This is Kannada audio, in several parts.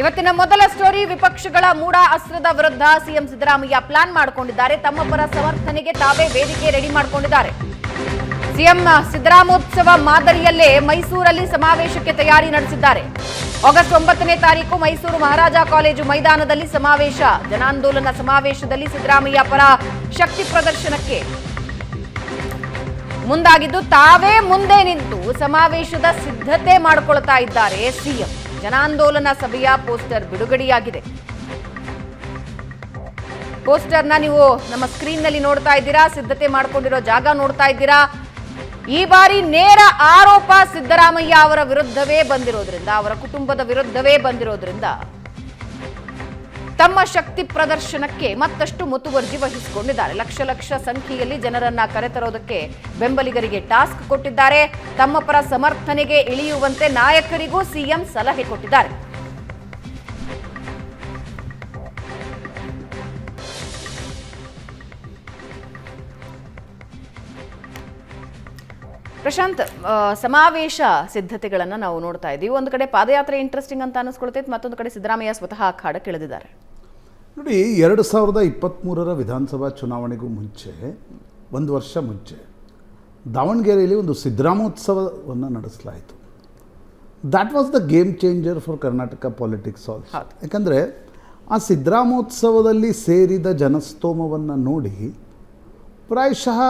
ಇವತ್ತಿನ ಮೊದಲ ಸ್ಟೋರಿ ವಿಪಕ್ಷಗಳ ಮೂಡ ಅಸ್ತ್ರದ ವಿರುದ್ಧ ಸಿಎಂ ಸಿದ್ದರಾಮಯ್ಯ ಪ್ಲಾನ್ ಮಾಡಿಕೊಂಡಿದ್ದಾರೆ. ತಮ್ಮ ಪರ ಸಮರ್ಥನೆಗೆ ತಾವೇ ವೇದಿಕೆ ರೆಡಿ ಮಾಡಿಕೊಂಡಿದ್ದಾರೆ. ಸಿಎಂ ಸಿದ್ದರಾಮೋತ್ಸವ ಮಾದರಿಯಲ್ಲೇ ಮೈಸೂರಲ್ಲಿ ಸಮಾವೇಶಕ್ಕೆ ತಯಾರಿ ನಡೆಸಿದ್ದಾರೆ. ಆಗಸ್ಟ್ ಒಂಬತ್ತನೇ ತಾರೀಕು ಮೈಸೂರು ಮಹಾರಾಜ ಕಾಲೇಜು ಮೈದಾನದಲ್ಲಿ ಸಮಾವೇಶ. ಜನಾಂದೋಲನ ಸಮಾವೇಶದಲ್ಲಿ ಸಿದ್ದರಾಮಯ್ಯ ಪರ ಶಕ್ತಿ ಪ್ರದರ್ಶನಕ್ಕೆ. ಮುಂದಾಗಿದ್ದು ತಾವೇ ಮುಂದೆ ನಿಂತು ಸಮಾವೇಶದ ಸಿದ್ಧತೆ ಮಾಡಿಕೊಳ್ತಾ ಇದ್ದಾರೆ ಸಿಎಂ. ಜನಾಂದೋಲನ ಸಭೆಯ ಪೋಸ್ಟರ್ ಬಿಡುಗಡೆಯಾಗಿದೆ. ಪೋಸ್ಟರ್ನ ನೀವು ನಮ್ಮ ಸ್ಕ್ರೀನ್ನಲ್ಲಿ ನೋಡ್ತಾ ಇದ್ದೀರಾ, ಸಿದ್ಧತೆ ಮಾಡಿಕೊಂಡಿರೋ ಜಾಗ ನೋಡ್ತಾ ಇದ್ದೀರಾ? ಈ ಬಾರಿ ನೇರ ಆರೋಪ ಸಿದ್ದರಾಮಯ್ಯ ಅವರ ವಿರುದ್ಧವೇ ಬಂದಿರೋದ್ರಿಂದ, ಅವರ ಕುಟುಂಬದ ವಿರುದ್ಧವೇ ಬಂದಿರೋದ್ರಿಂದ ತಮ್ಮ ಶಕ್ತಿ ಪ್ರದರ್ಶನಕ್ಕೆ ಮತ್ತಷ್ಟು ಮುತುವರ್ಜಿ ವಹಿಸಿಕೊಂಡಿದ್ದಾರೆ. ಲಕ್ಷ ಲಕ್ಷ ಸಂಖ್ಯೆಯಲ್ಲಿ ಜನರನ್ನ ಕರೆತರೋದಕ್ಕೆ ಬೆಂಬಲಿಗರಿಗೆ ಟಾಸ್ಕ್ ಕೊಟ್ಟಿದ್ದಾರೆ. ತಮ್ಮ ಪರ ಸಮರ್ಥನೆಗೆ ಇಳಿಯುವಂತೆ ನಾಯಕರಿಗೂ ಸಿಎಂ ಸಲಹೆ ಕೊಟ್ಟಿದ್ದಾರೆ. ಪ್ರಶಾಂತ್ ಸಮಾವೇಶ ಸಿದ್ಧತೆಗಳನ್ನು ನಾವು ನೋಡ್ತಾ ಇದ್ದೀವಿ. ಒಂದು ಕಡೆ ಪಾದಯಾತ್ರೆ ಇಂಟ್ರೆಸ್ಟಿಂಗ್ ಅಂತ ಅನಿಸ್ಕೊಳ್ತೈತೆ ಮತ್ತೊಂದು ಕಡೆ ಸಿದ್ದರಾಮಯ್ಯ ಸ್ವತಃ ಅಖಾಡ ಕೆಳದಿದ್ದಾರೆ. ನೋಡಿ ಎರಡು ಸಾವಿರದ ಇಪ್ಪತ್ತ್ಮೂರರ ವಿಧಾನಸಭಾ ಚುನಾವಣೆಗೂ ಮುಂಚೆ ಒಂದು ವರ್ಷ ಮುಂಚೆ ದಾವಣಗೆರೆಯಲ್ಲಿ ಒಂದು ಸಿದ್ದರಾಮೋತ್ಸವವನ್ನು ನಡೆಸಲಾಯಿತು. That was the game changer for Karnataka politics all. ಯಾಕಂದರೆ ಆ ಸಿದ್ದರಾಮೋತ್ಸವದಲ್ಲಿ ಸೇರಿದ ಜನಸ್ತೋಮವನ್ನು ನೋಡಿ ಪ್ರಾಯಶಃ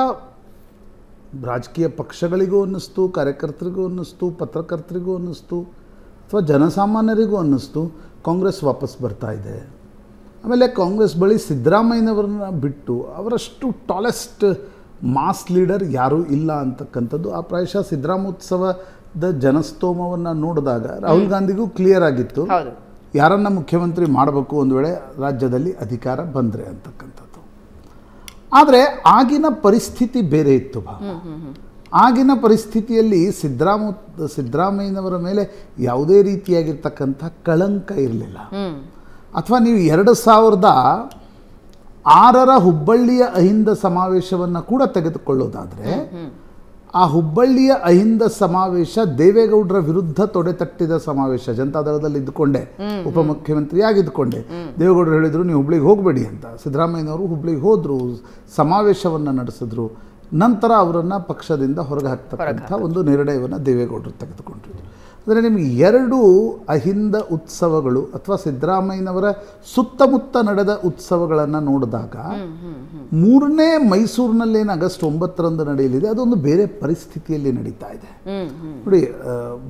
ರಾಜಕೀಯ ಪಕ್ಷಗಳಿಗೂ ಅನ್ನಿಸ್ತು ಕಾರ್ಯಕರ್ತರಿಗೂ ಅನ್ನಿಸ್ತು ಪತ್ರಕರ್ತರಿಗೂ ಅನ್ನಿಸ್ತು ಅಥವಾ ಜನಸಾಮಾನ್ಯರಿಗೂ ಅನ್ನಿಸ್ತು ಕಾಂಗ್ರೆಸ್ ವಾಪಸ್ ಬರ್ತಾ ಇದೆ. ಆಮೇಲೆ ಕಾಂಗ್ರೆಸ್ ಬಳಿ ಸಿದ್ದರಾಮಯ್ಯನವರನ್ನ ಬಿಟ್ಟು ಅವರಷ್ಟು ಟಾಲೆಸ್ಟ್ ಮಾಸ್ ಲೀಡರ್ ಯಾರೂ ಇಲ್ಲ ಅಂತಕ್ಕಂಥದ್ದು ಆ ಪ್ರಾಯಶಃ ಸಿದ್ದರಾಮೋತ್ಸವದ ಜನಸ್ತೋಮವನ್ನು ನೋಡಿದಾಗ ರಾಹುಲ್ ಗಾಂಧಿಗೂ ಕ್ಲಿಯರ್ ಆಗಿತ್ತು. ಯಾರನ್ನ ಮುಖ್ಯಮಂತ್ರಿ ಮಾಡಬೇಕು ಒಂದು ವೇಳೆ ರಾಜ್ಯದಲ್ಲಿ ಅಧಿಕಾರ ಬಂದರೆ ಅಂತಕ್ಕಂಥದ್ದು. ಆದರೆ ಆಗಿನ ಪರಿಸ್ಥಿತಿ ಬೇರೆ ಇತ್ತು ಬಾ ಆಗಿನ ಪರಿಸ್ಥಿತಿಯಲ್ಲಿ ಸಿದ್ದರಾಮ ಸಿದ್ದರಾಮಯ್ಯನವರ ಮೇಲೆ ಯಾವುದೇ ರೀತಿಯಾಗಿರ್ತಕ್ಕಂಥ ಕಳಂಕ ಇರಲಿಲ್ಲ. ಅಥವಾ ನೀವು ಎರಡು ಸಾವಿರದ ಆರರ ಹುಬ್ಬಳ್ಳಿಯ ಅಹಿಂದ ಸಮಾವೇಶವನ್ನು ಕೂಡ ತೆಗೆದುಕೊಳ್ಳೋದಾದರೆ ಆ ಹುಬ್ಬಳ್ಳಿಯ ಅಹಿಂದ ಸಮಾವೇಶ ದೇವೇಗೌಡರ ವಿರುದ್ಧ ತೊಡೆತಟ್ಟಿದ ಸಮಾವೇಶ. ಜನತಾದಳದಲ್ಲಿ ಇದ್ದುಕೊಂಡೆ. ಉಪಮುಖ್ಯಮಂತ್ರಿಯಾಗಿ ಇದ್ದುಕೊಂಡೆ ದೇವೇಗೌಡರು ಹೇಳಿದರು ನೀವು ಹುಬ್ಳಿಗೆ ಹೋಗಬೇಡಿ ಅಂತ. ಸಿದ್ದರಾಮಯ್ಯನವರು ಹುಬ್ಳಿಗೆ ಹೋದರು ಸಮಾವೇಶವನ್ನು ನಡೆಸಿದ್ರು. ನಂತರ ಅವರನ್ನು ಪಕ್ಷದಿಂದ ಹೊರಗೆ ಹಾಕ್ತಕ್ಕಂಥ ಒಂದು ನಿರ್ಣಯವನ್ನು ದೇವೇಗೌಡರು ತೆಗೆದುಕೊಂಡ್ರು ಅಂದರೆ ನಿಮಗೆ ಎರಡು ಅಹಿಂದ ಉತ್ಸವಗಳು ಅಥವಾ ಸಿದ್ದರಾಮಯ್ಯನವರ ಸುತ್ತಮುತ್ತ ನಡೆದ ಉತ್ಸವಗಳನ್ನು ನೋಡಿದಾಗ ಮೂರನೇ ಮೈಸೂರಿನಲ್ಲೇನು ಆಗಸ್ಟ್ ಒಂಬತ್ತರಂದು ನಡೆಯಲಿದೆ, ಅದೊಂದು ಬೇರೆ ಪರಿಸ್ಥಿತಿಯಲ್ಲಿ ನಡೀತಾ ಇದೆ. ನೋಡಿ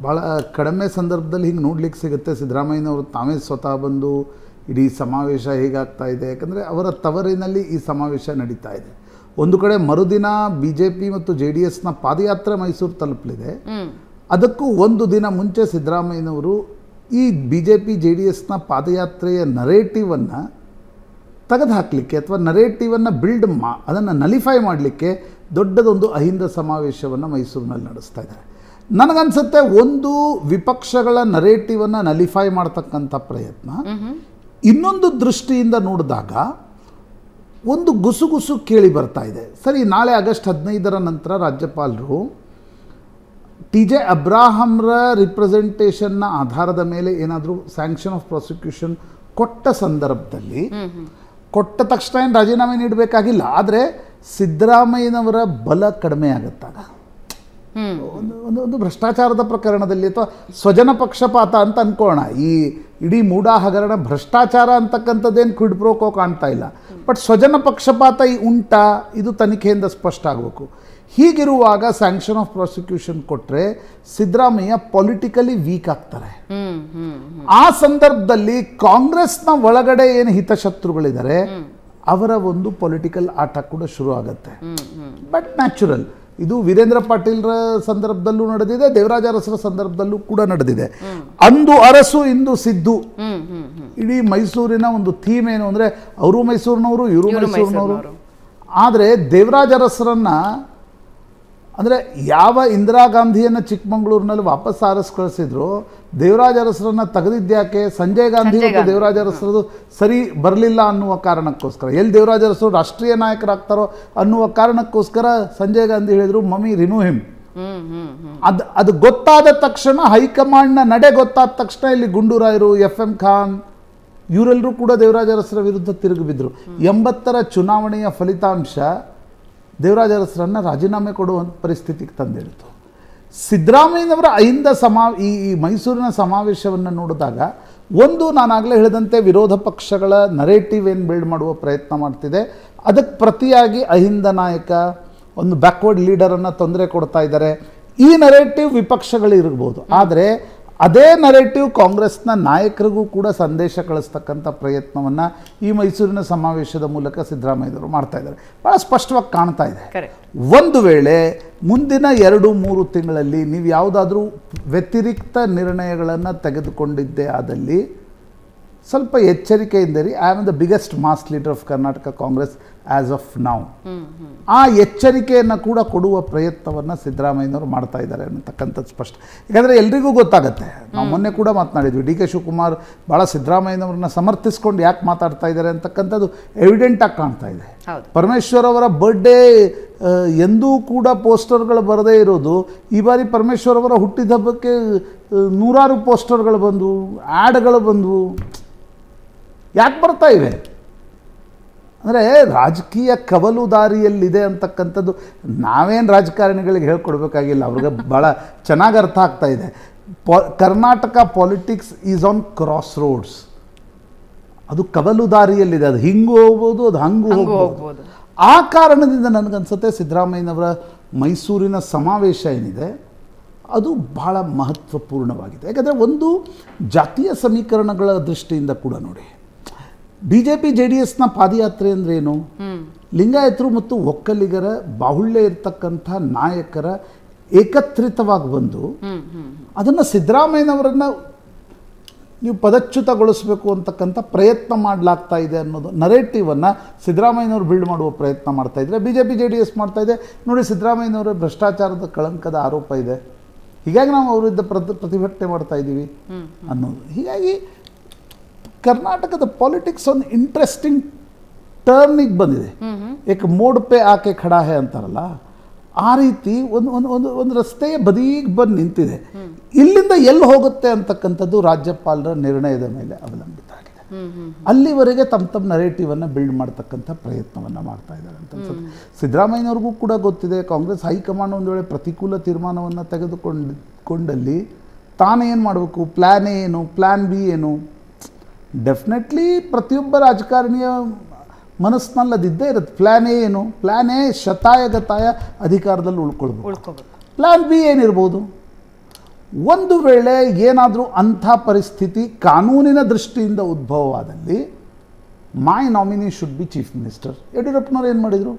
ಭಾಳ ಕಡಿಮೆ ಸಂದರ್ಭದಲ್ಲಿ ಹಿಂಗೆ ನೋಡ್ಲಿಕ್ಕೆ ಸಿಗುತ್ತೆ, ಸಿದ್ದರಾಮಯ್ಯನವರು ತಾವೇ ಸ್ವತಃ ಬಂದು ಇಡೀ ಸಮಾವೇಶ ಹೇಗಾಗ್ತಾ ಇದೆ, ಯಾಕಂದರೆ ಅವರ ತವರಿನಲ್ಲಿ ಈ ಸಮಾವೇಶ ನಡೀತಾ ಇದೆ. ಒಂದು ಕಡೆ ಮರುದಿನ ಬಿ ಜೆ ಪಿ ಮತ್ತು ಜೆ ಡಿ ಎಸ್ನ ಪಾದಯಾತ್ರೆ ಮೈಸೂರು ತಲುಪಲಿದೆ. ಅದಕ್ಕೂ ಒಂದು ದಿನ ಮುಂಚೆ ಸಿದ್ದರಾಮಯ್ಯನವರು ಈ B J P J D ಎಸ್ನ ಪಾದಯಾತ್ರೆಯ ನರೇಟಿವನ್ನು ತೆಗೆದು ಹಾಕಲಿಕ್ಕೆ ಅಥವಾ ನರೇಟಿವನ್ನು ಬಿಲ್ಡ್ ಮಾ ಅದನ್ನು ನಲಿಫೈ ಮಾಡಲಿಕ್ಕೆ ದೊಡ್ಡದೊಂದು ಅಹಿಂದ ಸಮಾವೇಶವನ್ನು ಮೈಸೂರಿನಲ್ಲಿ ನಡೆಸ್ತಾ ಇದ್ದಾರೆ. ನನಗನ್ಸುತ್ತೆ ಒಂದು ವಿಪಕ್ಷಗಳ ನರೇಟಿವನ್ನು ನಲಿಫೈ ಮಾಡ್ತಕ್ಕಂಥ ಪ್ರಯತ್ನ. ಇನ್ನೊಂದು ದೃಷ್ಟಿಯಿಂದ ನೋಡಿದಾಗ ಒಂದು ಗುಸುಗುಸು ಕೇಳಿ ಬರ್ತಾ ಇದೆ. ಸರಿ ನಾಳೆ ಆಗಸ್ಟ್ ಹದಿನೈದರ ನಂತರ ರಾಜ್ಯಪಾಲರು ಟಿ ಜೆ ಅಬ್ರಾಹಂರ ರಿಪ್ರೆಸೆಂಟೇಷನ್ನ ಆಧಾರದ ಮೇಲೆ ಏನಾದರೂ ಸ್ಯಾಂಕ್ಷನ್ ಆಫ್ ಪ್ರಾಸಿಕ್ಯೂಷನ್ ಕೊಟ್ಟ ಸಂದರ್ಭದಲ್ಲಿ ಕೊಟ್ಟ ತಕ್ಷಣ ಏನು ರಾಜೀನಾಮೆ ನೀಡಬೇಕಾಗಿಲ್ಲ ಆದರೆ ಸಿದ್ದರಾಮಯ್ಯನವರ ಬಲ ಕಡಿಮೆ ಆಗುತ್ತಾಗ. ಒಂದು ಒಂದು ಒಂದು ಭ್ರಷ್ಟಾಚಾರದ ಪ್ರಕರಣದಲ್ಲಿ ಅಥವಾ ಸ್ವಜನ ಪಕ್ಷಪಾತ ಅಂತ ಅನ್ಕೋಣ. ಈ ಇಡೀ ಮೂಡಾ ಹಗರಣ ಭ್ರಷ್ಟಾಚಾರ ಅಂತಕ್ಕಂಥದ್ದೇನು ಕ್ವಿಡ್ ಪ್ರೋಕೋ ಕಾಣ್ತಾ ಇಲ್ಲ. ಬಟ್ ಸ್ವಜನ ಪಕ್ಷಪಾತ ಈ ಉಂಟಾ ಇದು ತನಿಖೆಯಿಂದ ಸ್ಪಷ್ಟ ಆಗಬೇಕು. ಹೀಗಿರುವಾಗ ಸ್ಯಾಂಕ್ಷನ್ ಆಫ್ ಪ್ರಾಸಿಕ್ಯೂಷನ್ ಕೊಟ್ಟರೆ ಸಿದ್ದರಾಮಯ್ಯ ಪೊಲಿಟಿಕಲಿ ವೀಕ್ ಆಗ್ತಾರೆ. ಆ ಸಂದರ್ಭದಲ್ಲಿ ಕಾಂಗ್ರೆಸ್ನ ಒಳಗಡೆ ಏನು ಹಿತಶತ್ರುಗಳಿದ್ದಾರೆ ಅವರ ಒಂದು ಪೊಲಿಟಿಕಲ್ ಆಟ ಕೂಡ ಶುರು ಆಗುತ್ತೆ. ಬಟ್ ನ್ಯಾಚುರಲ್ ಇದು ವೀರೇಂದ್ರ ಪಾಟೀಲ್ರ ಸಂದರ್ಭದಲ್ಲೂ ನಡೆದಿದೆ ದೇವರಾಜ ಅರಸರ ಸಂದರ್ಭದಲ್ಲೂ ಕೂಡ ನಡೆದಿದೆ. ಅಂದು ಅರಸು ಇಂದು ಸಿದ್ದು. ಇಡೀ ಮೈಸೂರಿನ ಒಂದು ಥೀಮ್ ಏನು ಅಂದರೆ ಅವರು ಮೈಸೂರಿನವರು ಇವರು ಮೈಸೂರಿನವರು. ಆದರೆ ದೇವರಾಜ ಅರಸರನ್ನ ಅಂದರೆ ಯಾವ ಇಂದಿರಾ ಗಾಂಧಿಯನ್ನು ಚಿಕ್ಕಮಗಳೂರಿನಲ್ಲಿ ವಾಪಸ್ ಆರಸ್ ಕಳಿಸಿದ್ರು ದೇವರಾಜ ಅರಸರನ್ನು ತೆಗೆದಿದ್ದ್ಯಾಕೆ ಸಂಜಯ್ ಗಾಂಧಿ ಮತ್ತು ದೇವರಾಜ ಅರಸರದು ಸರಿ ಬರಲಿಲ್ಲ ಅನ್ನುವ ಕಾರಣಕ್ಕೋಸ್ಕರ. ಎಲ್ಲಿ ದೇವರಾಜ ಅರಸರು ರಾಷ್ಟ್ರೀಯ ನಾಯಕರಾಗ್ತಾರೋ ಅನ್ನುವ ಕಾರಣಕ್ಕೋಸ್ಕರ ಸಂಜಯ್ ಗಾಂಧಿ ಹೇಳಿದರು ಮಮ್ಮಿ ರಿನೂ ಹಿಮ್. ಅದು ಅದು ಗೊತ್ತಾದ ತಕ್ಷಣ ಹೈಕಮಾಂಡ್ನ ನಡೆ ಗೊತ್ತಾದ ತಕ್ಷಣ ಇಲ್ಲಿ ಗುಂಡೂರಾಯರು ಎಫ್ ಎಂ ಖಾನ್ ಇವರೆಲ್ಲರೂ ಕೂಡ ದೇವರಾಜ ಅರಸರ ವಿರುದ್ಧ ತಿರುಗಿ ಬಿದ್ದರು ಎಂಬತ್ತರ ಚುನಾವಣೆಯ ಫಲಿತಾಂಶ ದೇವರಾಜ ಅರಸರನ್ನು ರಾಜೀನಾಮೆ ಕೊಡುವಂಥ ಪರಿಸ್ಥಿತಿಗೆ ತಂದಿಡ್ತು ಸಿದ್ದರಾಮಯ್ಯನವರ ಅಹಿಂದ ಸಮಾ, ಈ ಮೈಸೂರಿನ ಸಮಾವೇಶವನ್ನು ನೋಡಿದಾಗ ಒಂದು ನಾನಾಗಲೇ ಹೇಳಿದಂತೆ ವಿರೋಧ ಪಕ್ಷಗಳ ನರೇಟಿವ್ ಏನು ಬಿಲ್ಡ್ ಮಾಡುವ ಪ್ರಯತ್ನ ಮಾಡ್ತಿದೆ. ಅದಕ್ಕೆ ಪ್ರತಿಯಾಗಿ ಅಹಿಂದ ನಾಯಕ, ಒಂದು ಬ್ಯಾಕ್ವರ್ಡ್ ಲೀಡರನ್ನು ತೊಂದರೆ ಕೊಡ್ತಾ ಇದ್ದಾರೆ. ಈ ನರೇಟಿವ್ ವಿಪಕ್ಷಗಳಿರ್ಬೋದು. ಆದರೆ ಅದೇ ನರೇಟಿವ್ ಕಾಂಗ್ರೆಸ್ನ ನಾಯಕರಿಗೂ ಕೂಡ ಸಂದೇಶ ಕಳಿಸ್ತಕ್ಕಂಥ ಪ್ರಯತ್ನವನ್ನು ಈ ಮೈಸೂರಿನ ಸಮಾವೇಶದ ಮೂಲಕ ಸಿದ್ದರಾಮಯ್ಯವರು ಮಾಡ್ತಾ ಇದ್ದಾರೆ. ಭಾಳ ಸ್ಪಷ್ಟವಾಗಿ ಕಾಣ್ತಾ ಇದೆ. ಒಂದು ವೇಳೆ ಮುಂದಿನ ಎರಡು ಮೂರು ತಿಂಗಳಲ್ಲಿ ನೀವು ಯಾವುದಾದ್ರೂ ವ್ಯತಿರಿಕ್ತ ನಿರ್ಣಯಗಳನ್ನು ತೆಗೆದುಕೊಂಡಿದ್ದೇ ಆದಲ್ಲಿ ಸ್ವಲ್ಪ ಎಚ್ಚರಿಕೆಯಿಂದಿರಿ I am the biggest mass leader of Karnataka Congress as of now ಆ ಎಚ್ಚರಿಕೆಯನ್ನು ಕೂಡ ಕೊಡುವ ಪ್ರಯತ್ನವನ್ನು ಸಿದ್ದರಾಮಯ್ಯನವರು ಮಾಡ್ತಾ ಇದ್ದಾರೆ ಅನ್ನತಕ್ಕಂಥದ್ದು ಸ್ಪಷ್ಟ. ಯಾಕಂದರೆ ಎಲ್ರಿಗೂ ಗೊತ್ತಾಗುತ್ತೆ. ನಾವು ಮೊನ್ನೆ ಕೂಡ ಮಾತನಾಡಿದ್ವಿ. ಡಿ ಕೆ ಶಿವಕುಮಾರ್ ಭಾಳ ಸಿದ್ದರಾಮಯ್ಯನವ್ರನ್ನ ಸಮರ್ಥಿಸ್ಕೊಂಡು ಯಾಕೆ ಮಾತಾಡ್ತಾ ಇದ್ದಾರೆ ಅಂತಕ್ಕಂಥದ್ದು ಎವಿಡೆಂಟಾಗಿ ಕಾಣ್ತಾ ಇದೆ. ಪರಮೇಶ್ವರ್ ಅವರ ಬರ್ಡೇ ಎಂದೂ ಕೂಡ ಪೋಸ್ಟರ್ಗಳು ಬರದೇ ಇರೋದು ಈ ಬಾರಿ ಪರಮೇಶ್ವರ್ ಅವರ ಹುಟ್ಟಿದ ಹಬ್ಬಕ್ಕೆ ನೂರಾರು ಪೋಸ್ಟರ್ಗಳು ಬಂದವು ಆ್ಯಡ್ಗಳು ಬಂದವು. ಯಾಕೆ ಬರ್ತಾ ಇವೆ? ಅಂದರೆ ರಾಜಕೀಯ ಕವಲು ದಾರಿಯಲ್ಲಿದೆ ಅಂತಕ್ಕಂಥದ್ದು ನಾವೇನು ರಾಜಕಾರಣಿಗಳಿಗೆ ಹೇಳ್ಕೊಡ್ಬೇಕಾಗಿಲ್ಲ. ಅವ್ರಿಗೆ ಭಾಳ ಚೆನ್ನಾಗಿ ಅರ್ಥ ಆಗ್ತಾ ಇದೆ. ಪೊ Karnataka politics is on crossroads ಅದು ಕವಲು ದಾರಿಯಲ್ಲಿದೆ. ಅದು ಹಿಂಗೂ ಹೋಗ್ಬೋದು ಅದು ಹಂಗೂ ಹಂಗೂ ಹೋಗ್ಬೋದು. ಹೋಗ್ಬೋದು. ಆ ಕಾರಣದಿಂದ ನನಗನ್ಸುತ್ತೆ ಸಿದ್ದರಾಮಯ್ಯನವರ ಮೈಸೂರಿನ ಸಮಾವೇಶ ಏನಿದೆ ಅದು ಬಹಳ ಮಹತ್ವಪೂರ್ಣವಾಗಿದೆ. ಯಾಕಂದರೆ ಒಂದು ಜಾತೀಯ ಸಮೀಕರಣಗಳ ದೃಷ್ಟಿಯಿಂದ ಕೂಡ ನೋಡಿ. B J P J D ಎಸ್ನ ಪಾದಯಾತ್ರೆ ಅಂದ್ರೆ ಏನು? ಲಿಂಗಾಯತರು ಮತ್ತು ಒಕ್ಕಲಿಗರ ಬಾಹುಳ್ಯ ಇರತಕ್ಕಂಥ ನಾಯಕರ ಏಕತ್ರಿತವಾಗಿ ಬಂದು ಅದನ್ನು ಸಿದ್ದರಾಮಯ್ಯನವರನ್ನ ನೀವು ಪದಚ್ಯುತಗೊಳಿಸಬೇಕು ಅಂತಕ್ಕಂಥ ಪ್ರಯತ್ನ ಮಾಡಲಾಗ್ತಾ ಇದೆ ಅನ್ನೋದು ನರೇಟಿವನ್ನು ಸಿದ್ದರಾಮಯ್ಯನವರು ಬಿಲ್ಡ್ ಮಾಡುವ ಪ್ರಯತ್ನ ಮಾಡ್ತಾ ಇದ್ದಾರೆ. B J P J D S ಮಾಡ್ತಾ ಇದೆ. ನೋಡಿ ಸಿದ್ದರಾಮಯ್ಯನವರ ಭ್ರಷ್ಟಾಚಾರದ ಕಳಂಕದ ಆರೋಪ ಇದೆ. ಹೀಗಾಗಿ ನಾವು ಅವರಿದ್ದ ಪ್ರತಿ ಪ್ರತಿಭಟನೆ ಮಾಡ್ತಾ ಇದ್ದೀವಿ ಅನ್ನೋದು. ಹೀಗಾಗಿ ಕರ್ನಾಟಕದ ಪಾಲಿಟಿಕ್ಸ್ ಒಂದು ಇಂಟ್ರೆಸ್ಟಿಂಗ್ ಟರ್ನಿಗೆ ಬಂದಿದೆ. ಏಕೆ ಮೋಡ್ ಪೇ ಆಕೆ ಖಡಾ ಹೇ ಅಂತಾರಲ್ಲ ಆ ರೀತಿ ಒಂದು ಒಂದು ಒಂದು ಒಂದು ರಸ್ತೆಯ ಬದಿಗೆ ಬಂದು ನಿಂತಿದೆ. ಇಲ್ಲಿಂದ ಎಲ್ಲಿ ಹೋಗುತ್ತೆ ಅಂತಕ್ಕಂಥದ್ದು ರಾಜ್ಯಪಾಲರ ನಿರ್ಣಯದ ಮೇಲೆ ಅವಲಂಬಿತ ಆಗಿದೆ. ಅಲ್ಲಿವರೆಗೆ ತಮ್ಮ ತಮ್ಮ ನರೇಟಿವನ್ನು ಬಿಲ್ಡ್ ಮಾಡ್ತಕ್ಕಂಥ ಪ್ರಯತ್ನವನ್ನು ಮಾಡ್ತಾ ಇದ್ದಾರೆ ಅಂತ ಅನ್ಸುತ್ತೆ. ಸಿದ್ದರಾಮಯ್ಯನವ್ರಿಗೂ ಕೂಡ ಗೊತ್ತಿದೆ ಕಾಂಗ್ರೆಸ್ ಹೈಕಮಾಂಡ್ ಒಂದು ವೇಳೆ ಪ್ರತಿಕೂಲ ತೀರ್ಮಾನವನ್ನು ತೆಗೆದುಕೊಂಡು ಕೊಂಡಲ್ಲಿ ತಾನೇನು ಮಾಡಬೇಕು? ಪ್ಲ್ಯಾನ್ ಏನು? ಪ್ಲ್ಯಾನ್ ಬಿ ಏನು? ಡೆಫಿನೆಟ್ಲಿ ಪ್ರತಿಯೊಬ್ಬ ರಾಜಕಾರಣಿಯ ಮನಸ್ಸಿನಲ್ಲಿ ಅದಿದ್ದೇ ಇರುತ್ತೆ. ಪ್ಲ್ಯಾನ್ ಎ ಏನು? ಪ್ಲ್ಯಾನ್ ಎ ಶತಾಯಗತಾಯ ಅಧಿಕಾರದಲ್ಲಿ ಉಳ್ಕೊಳ್ಬೇಕು. ಪ್ಲಾನ್ ಪ್ಲ್ಯಾನ್ ಬಿ ಏನಿರ್ಬೋದು? ಒಂದು ವೇಳೆ ಏನಾದರೂ ಅಂಥ ಪರಿಸ್ಥಿತಿ ಕಾನೂನಿನ ದೃಷ್ಟಿಯಿಂದ ಉದ್ಭವವಾದಲ್ಲಿ my nominee should be chief minister ಯಡಿಯೂರಪ್ಪನವ್ರು ಏನು ಮಾಡಿದರು?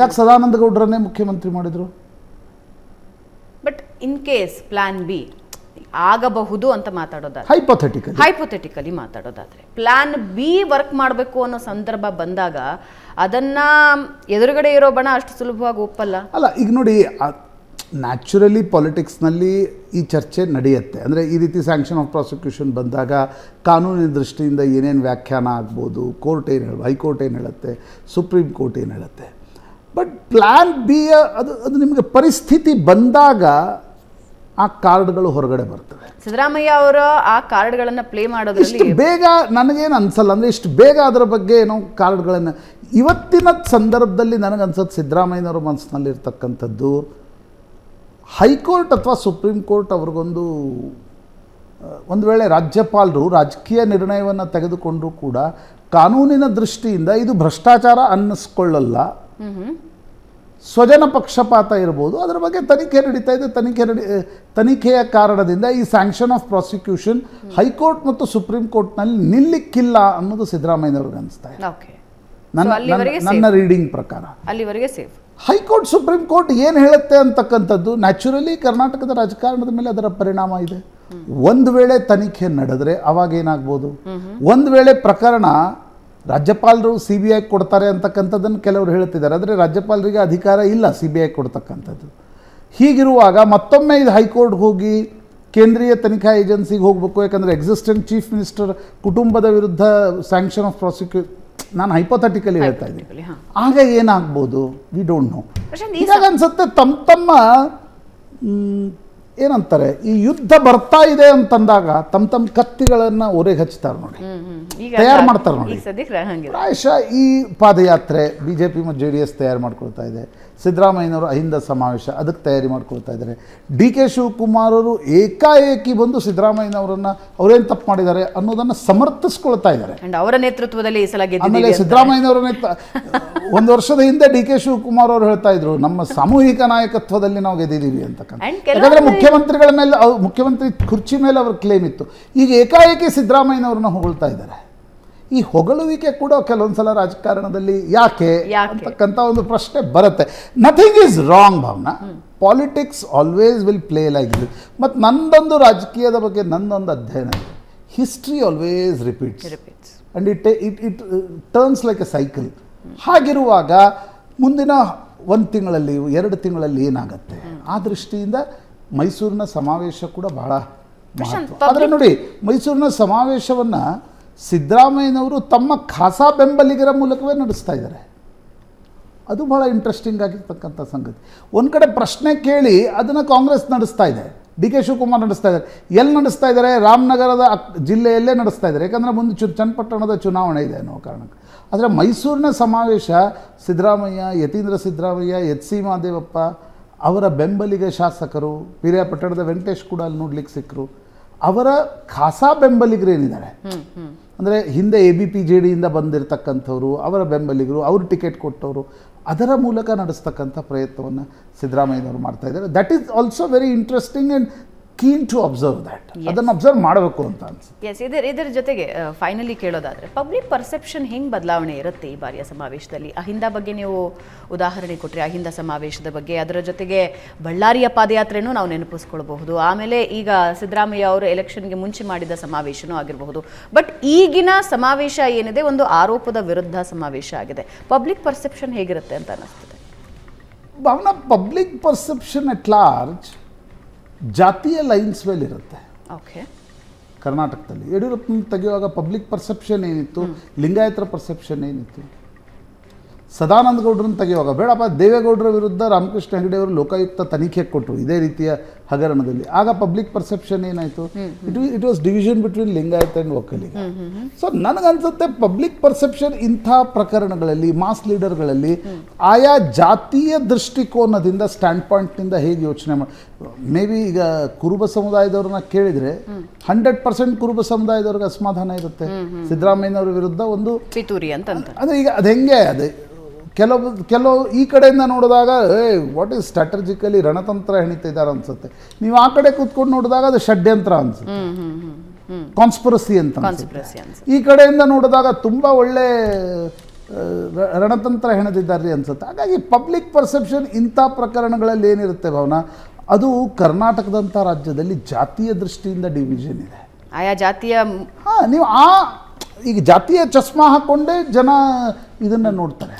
ಯಾಕೆ ಸದಾನಂದ ಗೌಡರನ್ನೇ ಮುಖ್ಯಮಂತ್ರಿ ಮಾಡಿದರು? But in case plan B ಆಗಬಹುದು ಅಂತ ಮಾತಾಡೋದಾದ್ರೆ. ಹೈಪೊಥೆಟಿಕಲ್ ಹೈಪೊಥೆಟಿಕಲಿ ಮಾತಾಡೋದಾದ್ರೆ. ಪ್ಲಾನ್ ಬಿ ವರ್ಕ್ ಮಾಡಬೇಕು ಅನ್ನೋ ಸಂದರ್ಭ ಬಂದಾಗ ಅದನ್ನ ಎದುರುಗಡೆ ಇರೋ ಬಣ ಅಷ್ಟು ಸುಲಭವಾಗಿ ಒಪ್ಪಲ್ಲ? ಅಲ್ಲ ಈಗ ನೋಡಿ ನ್ಯಾಚುರಲಿ ಪಾಲಿಟಿಕ್ಸ್ನಲ್ಲಿ ಈ ಚರ್ಚೆ ನಡೆಯುತ್ತೆ. ಅಂದರೆ ಈ ರೀತಿ ಸ್ಯಾಂಕ್ಷನ್ ಆಫ್ ಪ್ರಾಸಿಕ್ಯೂಷನ್ ಬಂದಾಗ ಕಾನೂನಿನ ದೃಷ್ಟಿಯಿಂದ ಏನೇನು ವ್ಯಾಖ್ಯಾನ ಆಗ್ಬೋದು ಕೋರ್ಟ್ ಏನು ಹೇಳ ಹೈಕೋರ್ಟ್ ಏನು ಹೇಳುತ್ತೆ ಸುಪ್ರೀಂ ಕೋರ್ಟ್ ಏನು ಹೇಳುತ್ತೆ. ಬಟ್ ಪ್ಲ್ಯಾನ್ ಬಿ ಅದು ಅದು ನಿಮಗೆ ಪರಿಸ್ಥಿತಿ ಬಂದಾಗ ಆ ಕಾರ್ಡ್ಗಳು ಹೊರಗಡೆ ಬರ್ತವೆ. ಸಿದ್ದರಾಮಯ್ಯ ಅವರ ಆ ಕಾರ್ಡ್ಗಳನ್ನು ಪ್ಲೇ ಇಷ್ಟು ಮಾಡೋದ್ರಲ್ಲಿ ಬೇಗ ನನಗೇನು ಅನ್ಸಲ್ಲ ಅಂದರೆ ಇಷ್ಟು ಬೇಗ ಅದರ ಬಗ್ಗೆ ಏನೋ ಕಾರ್ಡ್ಗಳನ್ನು. ಇವತ್ತಿನ ಸಂದರ್ಭದಲ್ಲಿ ನನಗನ್ಸೋದು ಸಿದ್ದರಾಮಯ್ಯನವ್ರ ಮನಸ್ಸಿನಲ್ಲಿ ಇರ್ತಕ್ಕಂಥದ್ದು ಹೈಕೋರ್ಟ್ ಅಥವಾ ಸುಪ್ರೀಂ ಕೋರ್ಟ್ ಅವ್ರಿಗೊಂದು ಒಂದು ವೇಳೆ ರಾಜ್ಯಪಾಲರು ರಾಜಕೀಯ ನಿರ್ಣಯವನ್ನು ತೆಗೆದುಕೊಂಡರೂ ಕೂಡ ಕಾನೂನಿನ ದೃಷ್ಟಿಯಿಂದ ಇದು ಭ್ರಷ್ಟಾಚಾರ ಅನ್ನಿಸ್ಕೊಳ್ಳಲ್ಲ. ಸ್ವಜನ ಪಕ್ಷಪಾತ ಇರ್ಬೋದು. ಅದರ ಬಗ್ಗೆ ತನಿಖೆ ನಡೀತಾ ಇದೆ. ತನಿಖೆ ನಡಿ ತನಿಖೆಯ ಕಾರಣದಿಂದ ಈ sanction of prosecution high court ಮತ್ತು ಸುಪ್ರೀಂ ಕೋರ್ಟ್ನಲ್ಲಿ ನಿಲ್ಲಿಕ್ಕಿಲ್ಲ ಅನ್ನೋದು ಸಿದ್ದರಾಮಯ್ಯನವ್ರಿಗೆ ಅನಿಸ್ತಾ ಇದೆ. ನನ್ನ ರೀಡಿಂಗ್ ಪ್ರಕಾರ. ಅಲ್ಲಿವರೆಗೆ ಸೇಫ್ ಹೈಕೋರ್ಟ್ ಸುಪ್ರೀಂ ಕೋರ್ಟ್ ಏನು ಹೇಳುತ್ತೆ ಅಂತಕ್ಕಂಥದ್ದು ನ್ಯಾಚುರಲಿ ಕರ್ನಾಟಕದ ರಾಜಕಾರಣದ ಮೇಲೆ ಅದರ ಪರಿಣಾಮ ಇದೆ. ಒಂದು ವೇಳೆ ತನಿಖೆ ನಡೆದ್ರೆ ಅವಾಗ ಏನಾಗ್ಬೋದು? ಒಂದು ವೇಳೆ ಪ್ರಕರಣ ರಾಜ್ಯಪಾಲರು ಸಿ ಬಿ ಐ ಕೊಡ್ತಾರೆ ಅಂತಕ್ಕಂಥದ್ದನ್ನು ಕೆಲವರು ಹೇಳ್ತಿದ್ದಾರೆ ಆದರೆ ರಾಜ್ಯಪಾಲರಿಗೆ ಅಧಿಕಾರ ಇಲ್ಲ ಸಿ ಬಿ ಐ ಕೊಡ್ತಕ್ಕಂಥದ್ದು. ಹೀಗಿರುವಾಗ ಮತ್ತೊಮ್ಮೆ ಇದು ಹೈಕೋರ್ಟ್ಗೆ ಹೋಗಿ ಕೇಂದ್ರೀಯ ತನಿಖಾ ಏಜೆನ್ಸಿಗೆ ಹೋಗಬೇಕು. ಯಾಕಂದರೆ ಎಕ್ಸಿಸ್ಟೆಂಟ್ ಚೀಫ್ ಮಿನಿಸ್ಟರ್ ಕುಟುಂಬದ ವಿರುದ್ಧ ಸ್ಯಾಂಕ್ಷನ್ ಆಫ್ ಪ್ರಾಸಿಕ್ಯೂ ನಾನು ಹೈಪೋಥೆಟಿಕಲಿ ಹೇಳ್ತಾ ಇದ್ದೀನಿ. ಆಗ ಏನಾಗ್ಬೋದು? ವಿ ಡೋಂಟ್ ನೋ ಈಗ ಅನ್ಸುತ್ತೆ ತಮ್ಮ ತಮ್ಮ ಏನಂತಾರೆ ಈ ಯುದ್ಧ ಬರ್ತಾ ಇದೆ ಅಂತಂದಾಗ ತಮ್ಮ ತಮ್ಮ ಕತ್ತಿಗಳನ್ನು ಒರೆಗೆ ಹಚ್ತಾರೆ ನೋಡಿ. ತಯಾರು ಮಾಡ್ತಾರೆ ನೋಡಿ. ಪ್ರಾಯಶಃ ಈ ಪಾದಯಾತ್ರೆ ಬಿ ಜೆ ಪಿ ಮತ್ತು ಜೆ ಡಿ ಎಸ್ ತಯಾರು ಮಾಡ್ಕೊಳ್ತಾ ಇದೆ. ಸಿದ್ದರಾಮಯ್ಯನವರು ಅಹಿಂದ ಸಮಾವೇಶ ಅದಕ್ಕೆ ತಯಾರಿ ಮಾಡ್ಕೊಳ್ತಾ ಇದ್ದಾರೆ. ಡಿ ಕೆ ಶಿವಕುಮಾರ್ ಅವರು ಏಕಾಏಕಿ ಬಂದು ಸಿದ್ದರಾಮಯ್ಯನವರನ್ನ ಅವರೇನು ತಪ್ಪು ಮಾಡಿದ್ದಾರೆ ಅನ್ನೋದನ್ನು ಸಮರ್ಥಿಸ್ಕೊಳ್ತಾ ಇದ್ದಾರೆ. ಅವರ ನೇತೃತ್ವದಲ್ಲಿ ಆಮೇಲೆ ಸಿದ್ದರಾಮಯ್ಯನವರ ಅಂತ. ಒಂದು ವರ್ಷದ ಹಿಂದೆ ಡಿ ಕೆ ಶಿವಕುಮಾರ್ ಅವರು ಹೇಳ್ತಾ ಇದ್ರು ನಮ್ಮ ಸಾಮೂಹಿಕ ನಾಯಕತ್ವದಲ್ಲಿ ನಾವು ಗೆದ್ದಿದ್ದೀವಿ ಅಂತ ಯಾಕಂದ್ರೆ ಮುಖ್ಯಮಂತ್ರಿಗಳ ಮೇಲೆ ಮುಖ್ಯಮಂತ್ರಿ ಕುರ್ಚಿ ಮೇಲೆ ಅವ್ರ ಕ್ಲೇಮ್ ಇತ್ತು. ಈಗ ಏಕಾಏಕಿ ಸಿದ್ದರಾಮಯ್ಯನವ್ರನ್ನ ಹೊಗಳ್ತಾ ಇದ್ದಾರೆ. ಈ ಹೊಗಳುವಿಕೆ ಕೂಡ ಕೆಲವೊಂದು ಸಲ ರಾಜಕಾರಣದಲ್ಲಿ ಯಾಕೆ? ಅಂತಕ್ಕಂಥ ಒಂದು ಪ್ರಶ್ನೆ ಬರುತ್ತೆ. Nothing is wrong Bhavana. Politics always will play like ಇದು ಮತ್ತು ನಂದೊಂದು ರಾಜಕೀಯದ ಬಗ್ಗೆ ನಂದೊಂದು ಅಧ್ಯಯನ ಇದೆ. History always repeats. And it it it turns like a cycle ಹಾಗಿರುವಾಗ ಮುಂದಿನ ಒಂದು ತಿಂಗಳಲ್ಲಿ ಎರಡು ತಿಂಗಳಲ್ಲಿ ಏನಾಗುತ್ತೆ? ಆ ದೃಷ್ಟಿಯಿಂದ ಮೈಸೂರಿನ ಸಮಾವೇಶ ಕೂಡ ಬಹಳ ಆದರೆ ನೋಡಿ ಮೈಸೂರಿನ ಸಮಾವೇಶವನ್ನು ಸಿದ್ದರಾಮಯ್ಯನವರು ತಮ್ಮ ಖಾಸಾ ಬೆಂಬಲಿಗರ ಮೂಲಕವೇ ನಡೆಸ್ತಾ ಇದ್ದಾರೆ. ಅದು ಬಹಳ ಇಂಟ್ರೆಸ್ಟಿಂಗ್ ಆಗಿರ್ತಕ್ಕಂಥ ಸಂಗತಿ. ಒಂದು ಕಡೆ ಪ್ರಶ್ನೆ ಕೇಳಿ ಅದನ್ನು ಕಾಂಗ್ರೆಸ್ ನಡೆಸ್ತಾ ಇದೆ. ಡಿ ಕೆ ಶಿವಕುಮಾರ್ ನಡೆಸ್ತಾ ಇದ್ದಾರೆ. ಎಲ್ಲಿ ನಡೆಸ್ತಾ ಇದ್ದಾರೆ? ರಾಮನಗರದ ಜಿಲ್ಲೆಯಲ್ಲೇ ನಡೆಸ್ತಾ ಇದ್ದಾರೆ. ಯಾಕಂದರೆ ಮುಂದೆ ಚು ಚನ್ನಪಟ್ಟಣದ ಚುನಾವಣೆ ಇದೆ ಅನ್ನೋ ಕಾರಣಕ್ಕೆ. ಆದರೆ ಮೈಸೂರಿನ ಸಮಾವೇಶ ಸಿದ್ದರಾಮಯ್ಯ ಯತೀಂದ್ರ ಸಿದ್ದರಾಮಯ್ಯ ಎಚ್ ಸಿ ಮಹಾದೇವಪ್ಪ ಅವರ ಬೆಂಬಲಿಗ ಶಾಸಕರು ಪಿರಿಯಾಪಟ್ಟಣದ ವೆಂಕಟೇಶ್ ಕೂಡ ಅಲ್ಲಿ ನೋಡ್ಲಿಕ್ಕೆ ಸಿಕ್ಕರು ಅವರ ಖಾಸಾ ಬೆಂಬಲಿಗರೇನಿದ್ದಾರೆ? ಅಂದರೆ ಹಿಂದೆ ಎ ಬಿ ಪಿ ಜೆ ಡಿಯಿಂದ ಬಂದಿರತಕ್ಕಂಥವ್ರು ಅವರ ಬೆಂಬಲಿಗರು ಅವರು ಟಿಕೆಟ್ ಕೊಟ್ಟವರು ಅದರ ಮೂಲಕ ನಡೆಸ್ತಕ್ಕಂಥ ಪ್ರಯತ್ನವನ್ನು ಸಿದ್ದರಾಮಯ್ಯನವರು ಮಾಡ್ತಾ ಇದ್ದಾರೆ. That is also very interesting and keen to observe that ಅದನ್ನು ಅಬ್ಸರ್ವ್ ಮಾಡಬೇಕು ಅಂತ ಅನ್ಸುತ್ತೆ. ಎಸ್ ಇದರ ಇದರ ಜೊತೆಗೆ ಫೈನಲಿ ಕೇಳೋದಾದರೆ ಪಬ್ಲಿಕ್ ಪರ್ಸೆಪ್ಷನ್ ಹೆಂಗೆ ಬದಲಾವಣೆ ಇರುತ್ತೆ ಈ ಬಾರಿಯ ಸಮಾವೇಶದಲ್ಲಿ? ಅಹಿಂದ ಬಗ್ಗೆ ನೀವು ಉದಾಹರಣೆ ಕೊಟ್ಟರೆ ಅಹಿಂದ ಸಮಾವೇಶದ ಬಗ್ಗೆ ಅದರ ಜೊತೆಗೆ ಬಳ್ಳಾರಿಯ ಪಾದಯಾತ್ರೆನೂ ನಾವು ನೆನಪಿಸ್ಕೊಳ್ಬಹುದು. ಆಮೇಲೆ ಈಗ ಸಿದ್ದರಾಮಯ್ಯ ಅವರು ಎಲೆಕ್ಷನ್ಗೆ ಮುಂಚೆ ಮಾಡಿದ ಸಮಾವೇಶನೂ ಆಗಿರಬಹುದು. ಬಟ್ ಈಗಿನ ಸಮಾವೇಶ ಏನಿದೆ ಒಂದು ಆರೋಪದ ವಿರುದ್ಧ ಸಮಾವೇಶ ಆಗಿದೆ. ಪಬ್ಲಿಕ್ ಪರ್ಸೆಪ್ಷನ್ ಹೇಗಿರುತ್ತೆ ಅಂತ ಅನ್ನಿಸ್ತದೆ Bhavana public perception at large ಜಾತಿಯ ಲೈನ್ಸ್ ಮೇಲೆ ಇರುತ್ತೆ. ಓಕೆ ಕರ್ನಾಟಕದಲ್ಲಿ. ಯಡಿಯೂರಪ್ಪನ ತೆಗೆಯುವಾಗ ಪಬ್ಲಿಕ್ ಪರ್ಸೆಪ್ಷನ್ ಏನಿತ್ತು? ಲಿಂಗಾಯತರ ಪರ್ಸೆಪ್ಷನ್ ಏನಿತ್ತು? ಸದಾನಂದ ಗೌಡ್ರನ್ನ ತೆಗೆಯುವಾಗ ಬೇಡಪ್ಪ ದೇವೇಗೌಡರ ವಿರುದ್ಧ ರಾಮಕೃಷ್ಣ ಹೆಗಡೆ ಅವರು ಲೋಕಾಯುಕ್ತ ತನಿಖೆ ಕೊಟ್ಟರು ಇದೇ ರೀತಿಯ ಹಗರಣದಲ್ಲಿ. ಆಗ ಪಬ್ಲಿಕ್ ಪರ್ಸೆಪ್ಷನ್ ಏನಾಯಿತು? It it was division between Lingayat and Vokkaliga so ನನಗನ್ಸುತ್ತೆ ಪಬ್ಲಿಕ್ ಪರ್ಸೆಪ್ಷನ್ ಇಂಥ ಪ್ರಕರಣಗಳಲ್ಲಿ ಮಾಸ್ ಲೀಡರ್ಗಳಲ್ಲಿ ಆಯಾ ಜಾತಿಯ ದೃಷ್ಟಿಕೋನದಿಂದ ಸ್ಟ್ಯಾಂಡ್ ಪಾಯಿಂಟ್ನಿಂದ ಹೇಗೆ ಯೋಚನೆ ಮಾಡಿ ಮೇ ಬಿ ಈಗ ಕುರುಬ ಸಮುದಾಯದವ್ರನ್ನ ಕೇಳಿದರೆ ಹಂಡ್ರೆಡ್ ಪರ್ಸೆಂಟ್ ಕುರುಬ ಸಮುದಾಯದವ್ರಿಗೆ ಅಸಮಾಧಾನ ಇರುತ್ತೆ. ಸಿದ್ದರಾಮಯ್ಯನವ್ರ ವಿರುದ್ಧ ಒಂದು ಪಿತೂರಿ ಅಂತ ಅದೇ ಈಗ ಅದು ಹೆಂಗೆ ಅದು ಕೆಲವು ಕೆಲವು ಈ ಕಡೆಯಿಂದ ನೋಡಿದಾಗ ಏ ವಾಟ್ ಈಸ್ ಸ್ಟ್ರಾಟಜಿಕಲಿ ರಣತಂತ್ರ ಹೆಣಿತಿದ್ದಾರೆ ಅನ್ಸುತ್ತೆ. ನೀವು ಆ ಕಡೆ ಕೂತ್ಕೊಂಡು ನೋಡಿದಾಗ ಅದು ಷಡ್ಯಂತ್ರ ಅನ್ಸುತ್ತೆ. ಕಾನ್ಸ್ಪರಸಿ ಅಂತ. ಈ ಕಡೆಯಿಂದ ನೋಡಿದಾಗ ತುಂಬ ಒಳ್ಳೆ ರಣತಂತ್ರ ಹೆಣೆದಿದ್ದಾರೆ ಅನ್ಸುತ್ತೆ. ಹಾಗಾಗಿ ಪಬ್ಲಿಕ್ ಪರ್ಸೆಪ್ಷನ್ ಇಂಥ ಪ್ರಕರಣಗಳಲ್ಲಿ ಏನಿರುತ್ತೆ ಭಾವನಾ? ಅದು ಕರ್ನಾಟಕದಂಥ ರಾಜ್ಯದಲ್ಲಿ ಜಾತಿಯ ದೃಷ್ಟಿಯಿಂದ ಡಿವಿಷನ್ ಇದೆ. ಆಯಾ ಜಾತಿಯ ಹಾಂ ನೀವು ಆ ಈಗ ಜಾತಿಯ ಚಸ್ಮಾ ಹಾಕ್ಕೊಂಡೇ ಜನ ಇದನ್ನು ನೋಡ್ತಾರೆ.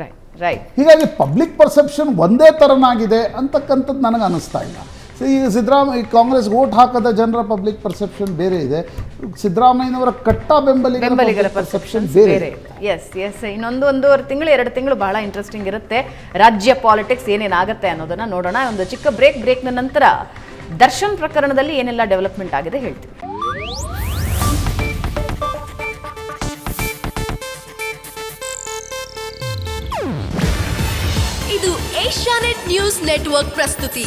ರೈಟ್ ರೈಟ್ ಹೀಗಾಗಿ ಪಬ್ಲಿಕ್ ಪರ್ಸೆಪ್ಷನ್ ಒಂದೇ ಥರನಾಗಿದೆ ಅಂತಕ್ಕಂಥದ್ದು ನನಗೆ ಅನ್ನಿಸ್ತಾ ಇಲ್ಲ. ಸೊ ಈಗ ಸಿದ್ದರಾಮಯ್ಯ ಕಾಂಗ್ರೆಸ್ ವೋಟ್ ಹಾಕದ ಜನರ ಪಬ್ಲಿಕ್ ಪರ್ಸೆಪ್ಷನ್ ಬೇರೆ ಇದೆ. ಸಿದ್ದರಾಮಯ್ಯನವರ ಕಟ್ಟ ಬೆಂಬಲಿಗರ ಪರ್ಸೆಪ್ಷನ್ ಬೇರೆ ಎಸ್ ಎಸ್ ಇನ್ನೊಂದು ಒಂದೂವರೆ ತಿಂಗಳು ಎರಡು ತಿಂಗಳು ಬಹಳ ಇಂಟ್ರೆಸ್ಟಿಂಗ್ ಇರುತ್ತೆ. ರಾಜ್ಯ ಪಾಲಿಟಿಕ್ಸ್ ಏನೇನಾಗುತ್ತೆ ಅನ್ನೋದನ್ನ ನೋಡೋಣ. ಒಂದು ಚಿಕ್ಕ ಬ್ರೇಕ್ ಬ್ರೇಕ್ನ ನಂತರ ದರ್ಶನ್ ಪ್ರಕರಣದಲ್ಲಿ ಏನೆಲ್ಲ ಡೆವಲಪ್ಮೆಂಟ್ ಆಗಿದೆ ಹೇಳ್ತೀವಿ. ಇದು ಏಷ್ಯಾನೆಟ್ ನ್ಯೂಸ್ ನೆಟ್ವರ್ಕ್ ಪ್ರಸ್ತುತಿ.